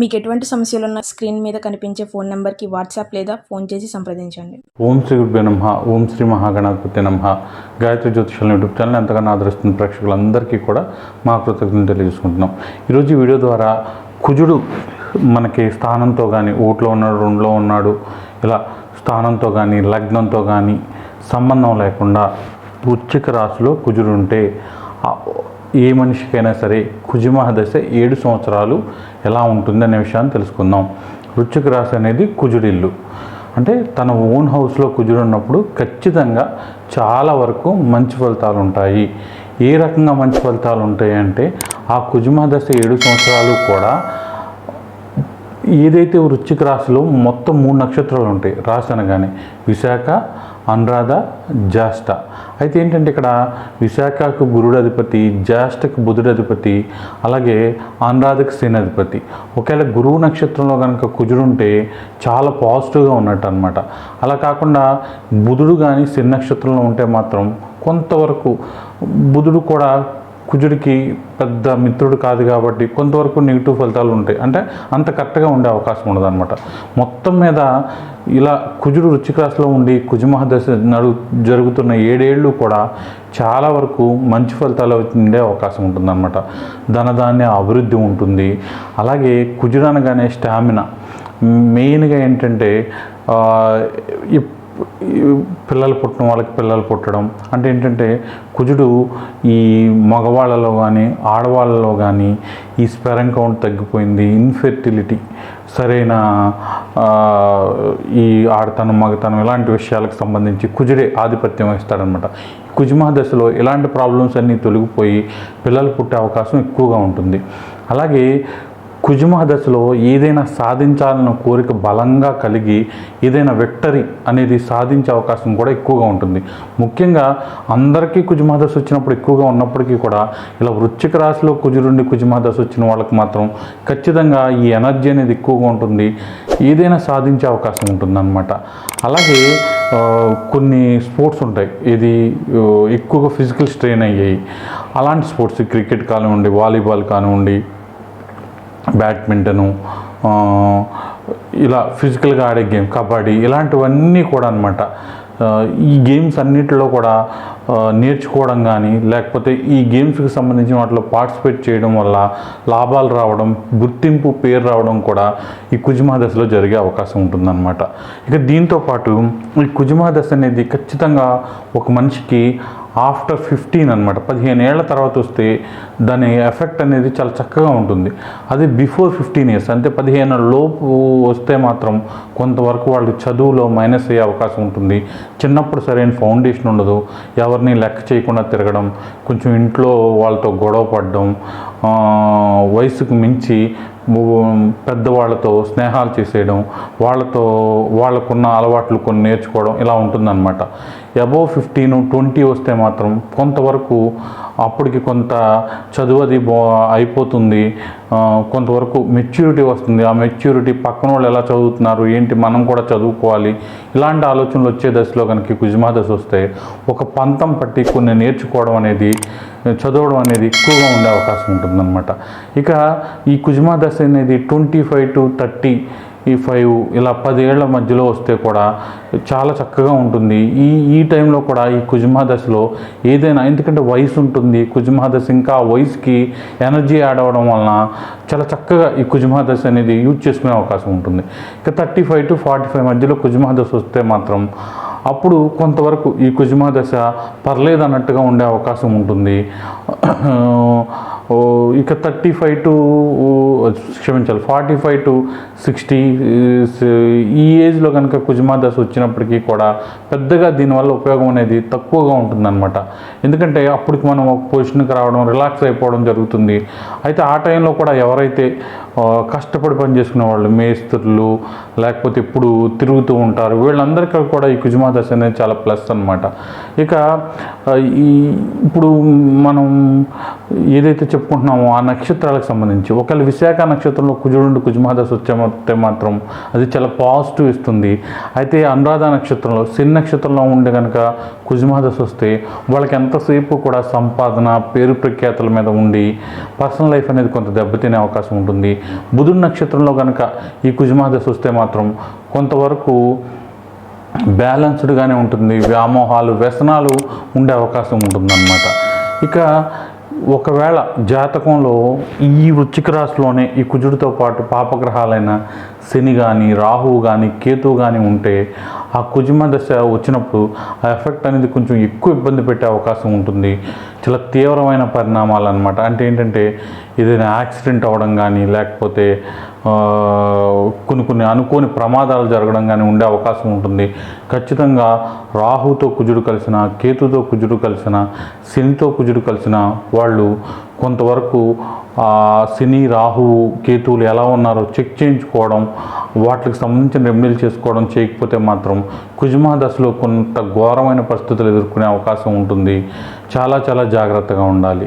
మీకు ఎటువంటి సమస్యలు ఉన్న స్క్రీన్ మీద కనిపించే ఫోన్ నెంబర్కి వాట్సాప్ లేదా ఫోన్ చేసి సంప్రదించండి. ఓం శ్రీ గురుభ్యో నమ ఓం శ్రీ మహాగణాధిపతి నమ. గాయత్రి జ్యోతిషాల యూట్యూబ్ ఛానల్ ఎంతగానో ఆదరిస్తున్న ప్రేక్షకులందరికీ కూడా మా కృతజ్ఞతలు తెలియజేసుకుంటున్నాం. ఈరోజు వీడియో ద్వారా కుజుడు మనకి స్థానంతో కానీ ఓట్లో ఉన్నాడు రెండులో ఉన్నాడు ఇలా స్థానంతో కానీ లగ్నంతో కానీ సంబంధం లేకుండా వృచ్చిక రాశిలో కుజుడు ఉంటే ఏ మనిషికైనా సరే కుజుమహ దశ ఏడు సంవత్సరాలు ఎలా ఉంటుంది అనే విషయాన్ని తెలుసుకుందాం. వృచ్చిక రాశి అనేది కుజుడిల్లు. అంటే తన ఓన్ హౌస్లో కుజుడు ఉన్నప్పుడు ఖచ్చితంగా చాలా వరకు మంచి ఫలితాలు ఉంటాయి. ఏ రకంగా మంచి ఫలితాలు ఉంటాయి అంటే ఆ కుజుమ దశ ఏడు సంవత్సరాలు కూడా ఏదైతే వృచ్చిక రాశిలో మొత్తం మూడు నక్షత్రాలు ఉంటాయి రాశి అనగానే విశాఖ అనురాధ జ్యేష్ఠ. అయితే ఏంటంటే ఇక్కడ విశాఖకు గురుడు అధిపతి జ్యేష్ఠకు బుధుడు అధిపతి అలాగే అనురాధకు శని అధిపతి ఒకవేళ గురువు నక్షత్రంలో కనుక కుజుడుంటే చాలా పాజిటివ్గా ఉన్నట్టు అనమాట అలా కాకుండా బుధుడు కానీ శని నక్షత్రంలో ఉంటే మాత్రం కొంతవరకు బుధుడు కూడా కుజుడికి పెద్ద మిత్రుడు కాదు కాబట్టి కొంతవరకు నెగిటివ్ ఫలితాలు ఉంటాయి. అంటే అంత కరెక్ట్గా ఉండే అవకాశం ఉండదు అనమాట మొత్తం మీద ఇలా కుజుడు వృశ్చిక ఉండి కుజమహదశ నడు జరుగుతున్న ఏడేళ్ళు కూడా చాలా వరకు మంచి ఫలితాలు ఉండే అవకాశం ఉంటుందన్నమాట. ధనధాన్య అభివృద్ధి ఉంటుంది. అలాగే కుజుడు అనగానే స్టామినా. మెయిన్గా ఏంటంటే ఇప్- పిల్లలు పుట్టడం వాళ్ళకి పిల్లలు పుట్టడం అంటే ఏంటంటే కుజుడు ఈ మగవాళ్ళలో కానీ ఆడవాళ్ళలో కానీ ఈ స్పెరం కౌంట్ తగ్గిపోయింది ఇన్ఫెర్టిలిటీ సరైన ఈ ఆడతనం మగతనం ఇలాంటి విషయాలకు సంబంధించి కుజుడే ఆధిపత్యం వహిస్తాడనమాట. కుజుమహదశలో ఇలాంటి ప్రాబ్లమ్స్ అన్నీ తొలగిపోయి పిల్లలు పుట్టే అవకాశం ఎక్కువగా ఉంటుంది. అలాగే కుజుమహ దశలో ఏదైనా సాధించాలన్న కోరిక బలంగా కలిగి ఏదైనా విక్టరీ అనేది సాధించే అవకాశం కూడా ఎక్కువగా ఉంటుంది. ముఖ్యంగా అందరికీ కుజుమహ దశ వచ్చినప్పుడు ఎక్కువగా ఉన్నప్పటికీ కూడా ఇలా వృశ్చిక రాశిలో కుజురుండి కుజుమహ దశ వచ్చిన వాళ్ళకి మాత్రం ఖచ్చితంగా ఈ ఎనర్జీ అనేది ఎక్కువగా ఉంటుంది. ఏదైనా సాధించే అవకాశం ఉంటుందన్నమాట. అలాగే కొన్ని స్పోర్ట్స్ ఉంటాయి. ఇది ఎక్కువగా ఫిజికల్ స్ట్రెయిన్ అయ్యాయి. అలాంటి స్పోర్ట్స్ క్రికెట్ కానివ్వండి వాలీబాల్ కానివ్వండి బ్యాడ్మింటను ఇలా ఫిజికల్గా ఆడే గేమ్ కబడ్డీ ఇలాంటివన్నీ కూడా అనమాట ఈ గేమ్స్ అన్నిటిలో కూడా నేర్చుకోవడం కానీ లేకపోతే ఈ గేమ్స్కి సంబంధించిన వాటిలో పార్టిసిపేట్ చేయడం వల్ల లాభాలు రావడం గుర్తింపు పేరు రావడం కూడా ఈ కుజుమా దశలో జరిగే అవకాశం ఉంటుందన్నమాట. ఇక దీంతో పాటు ఈ కుజుమా దశ అనేది ఖచ్చితంగా ఒక మనిషికి ఆఫ్టర్ ఫిఫ్టీన్ అనమాట పదిహేను ఏళ్ళ తర్వాత వస్తే దాని ఎఫెక్ట్ అనేది చాలా చక్కగా ఉంటుంది. అది బిఫోర్ ఫిఫ్టీన్ ఇయర్స్. అంటే పదిహేను లోపు వస్తే మాత్రం కొంతవరకు వాళ్ళు చదువులో మైనస్ అయ్యే అవకాశం ఉంటుంది. చిన్నప్పుడు సరైన ఫౌండేషన్ ఉండదు. ఎవరిని లెక్క చేయకుండా తిరగడం కొంచెం ఇంట్లో వాళ్ళతో గొడవ పడడం వయసుకు మించి పెద్దవాళ్ళతో స్నేహాలు చేసేయడం వాళ్ళతో వాళ్ళకున్న అలవాట్లు కొన్ని నేర్చుకోవడం ఇలా ఉంటుందన్నమాట. అబోవ్ ఫిఫ్టీన్ ట్వంటీ వస్తే మాత్రం కొంతవరకు అప్పటికి కొంత చదువు అది బో అయిపోతుంది. కొంతవరకు మెచ్యూరిటీ వస్తుంది. ఆ మెచ్యూరిటీ పక్కన వాళ్ళు ఎలా చదువుతున్నారు? ఏంటి? మనం కూడా చదువుకోవాలి. ఇలాంటి ఆలోచనలు వచ్చే దశలో కనుక కుజుమా దశ వస్తే ఒక పంతం పట్టి కొన్ని నేర్చుకోవడం అనేది చదవడం అనేది ఎక్కువగా ఉండే అవకాశం ఉంటుందన్నమాట. ఇక ఈ కుజుమా దశ అనేది ట్వంటీ ఫైవ్ టు థర్టీ ఈ ఫైవ్ ఇలా పదేళ్ళ మధ్యలో వస్తే కూడా చాలా చక్కగా ఉంటుంది. ఈ ఈ టైంలో కూడా ఈ కుజుమా దశలో ఏదైనా ఎందుకంటే వయసు ఉంటుంది. కుజుమా దశ ఇంకా వయసుకి ఎనర్జీ యాడ్ అవ్వడం వలన చాలా చక్కగా ఈ కుజుమా దశ అనేది యూజ్ చేసుకునే అవకాశం ఉంటుంది. ఇక thirty five to forty five మధ్యలో కుజుమా దశ వస్తే మాత్రం అప్పుడు కొంతవరకు ఈ కుజుమా దశ పర్లేదు అన్నట్టుగా ఉండే అవకాశం ఉంటుంది. ఇక థర్టీ ఫైవ్ టు క్షమించాలి ఫార్టీ ఫైవ్ టు సిక్స్టీ ఈ ఏజ్లో కనుక కుజుమా దశ వచ్చినప్పటికీ కూడా పెద్దగా దీనివల్ల ఉపయోగం అనేది తక్కువగా ఉంటుందన్నమాట. ఎందుకంటే అప్పటికి మనం ఒక పొజిషన్కి రావడం రిలాక్స్ అయిపోవడం జరుగుతుంది. అయితే ఆ టైంలో కూడా ఎవరైతే కష్టపడి పని చేసుకునే వాళ్ళు మేస్త్రులు లేకపోతే ఇప్పుడు తిరుగుతూ ఉంటారు వీళ్ళందరికీ కూడా ఈ కుజుమా దశ అనేది చాలా ప్లస్ అనమాట ఇక ఈ ఇప్పుడు మనం ఏదైతే చెప్పుకుంటున్నామో ఆ నక్షత్రాలకు సంబంధించి ఒకవేళ విశాఖ నక్షత్రంలో కుజుడు కుజుమా దశ వచ్చే మాత్రం అది చాలా పాజిటివ్ ఇస్తుంది. అయితే అనురాధ నక్షత్రంలో శని నక్షత్రంలో ఉండే కనుక కుజుమా వస్తే వాళ్ళకి ఎంతసేపు కూడా సంపాదన పేరు ప్రఖ్యాతుల మీద ఉండి పర్సనల్ లైఫ్ అనేది కొంత దెబ్బతినే అవకాశం ఉంటుంది. బుధుడు నక్షత్రంలో కనుక ఈ కుజుమాదశ వస్తే మాత్రం కొంతవరకు బ్యాలెన్స్డ్గానే ఉంటుంది. వ్యామోహాలు వ్యసనాలు ఉండే అవకాశం ఉంటుందన్నమాట. ఇక ఒకవేళ జాతకంలో ఈ వృచ్చిక రాశిలోనే ఈ కుజుడితో పాటు పాపగ్రహాలైన శని కానీ రాహువు కానీ కేతువు కానీ ఉంటే ఆ కుజుమ దశ వచ్చినప్పుడు ఆ ఎఫెక్ట్ అనేది కొంచెం ఎక్కువ ఇబ్బంది పెట్టే అవకాశం ఉంటుంది. చాలా తీవ్రమైన పరిణామాలు అనమాట అంటే ఏంటంటే ఏదైనా యాక్సిడెంట్ అవ్వడం కానీ లేకపోతే కొన్ని కొన్ని అనుకోని ప్రమాదాలు జరగడం కానీ ఉండే అవకాశం ఉంటుంది. ఖచ్చితంగా రాహుతో కుజుడు కలిసిన కేతుతో కుజుడు కలిసిన శనితో కుజుడు కలిసిన వాళ్ళు కొంతవరకు శని రాహు కేతువులు ఎలా ఉన్నారో చెక్ చేయించుకోవడం వాటికి సంబంధించిన రెమెడీలు చేసుకోవడం చేయకపోతే మాత్రం కుజుమా దశలో కొంత ఘోరమైన పరిస్థితులు ఎదుర్కొనే అవకాశం ఉంటుంది. చాలా చాలా జాగ్రత్తగా ఉండాలి.